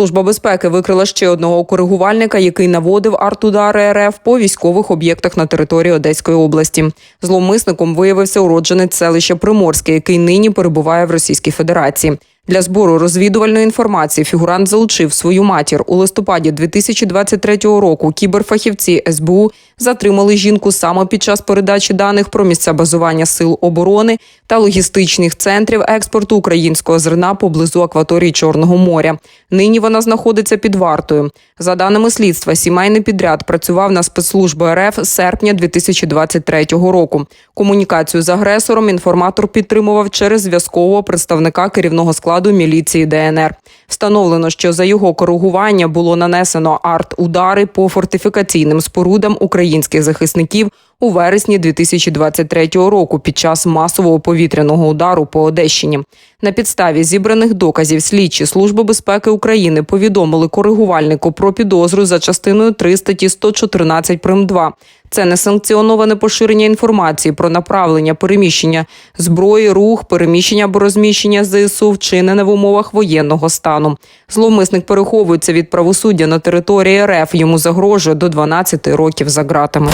Служба безпеки викрила ще одного коригувальника, який наводив артудари РФ по військових об'єктах на території Одеської області. Зловмисником виявився уродженець селища Приморське, який нині перебуває в Російській Федерації. Для збору розвідувальної інформації фігурант залучив свою матір у листопаді 2023 року. Кіберфахівці СБУ затримали жінку саме під час передачі даних про місця базування сил оборони та логістичних центрів експорту українського зерна поблизу акваторії Чорного моря. Нині вона знаходиться під вартою. За даними слідства, сімейний підряд працював на спецслужби РФ з серпня 2023 року. Комунікацію з агресором інформатор підтримував через зв'язкового представника керівного складу міліції ДНР. Встановлено, що за його коригування було нанесено арт-удари по фортифікаційним спорудам українських захисників у вересні 2023 року під час масового повітряного удару по Одещині. На підставі зібраних доказів слідчі Служби безпеки України повідомили коригувальнику про підозру за частиною 3 статті 114 прим. 2. Це несанкціоноване поширення інформації про направлення переміщення зброї, рух, переміщення або розміщення ЗСУ вчинене в умовах воєнного стану. Зловмисник переховується від правосуддя на території РФ. Йому загрожує до 12 років за ґратами.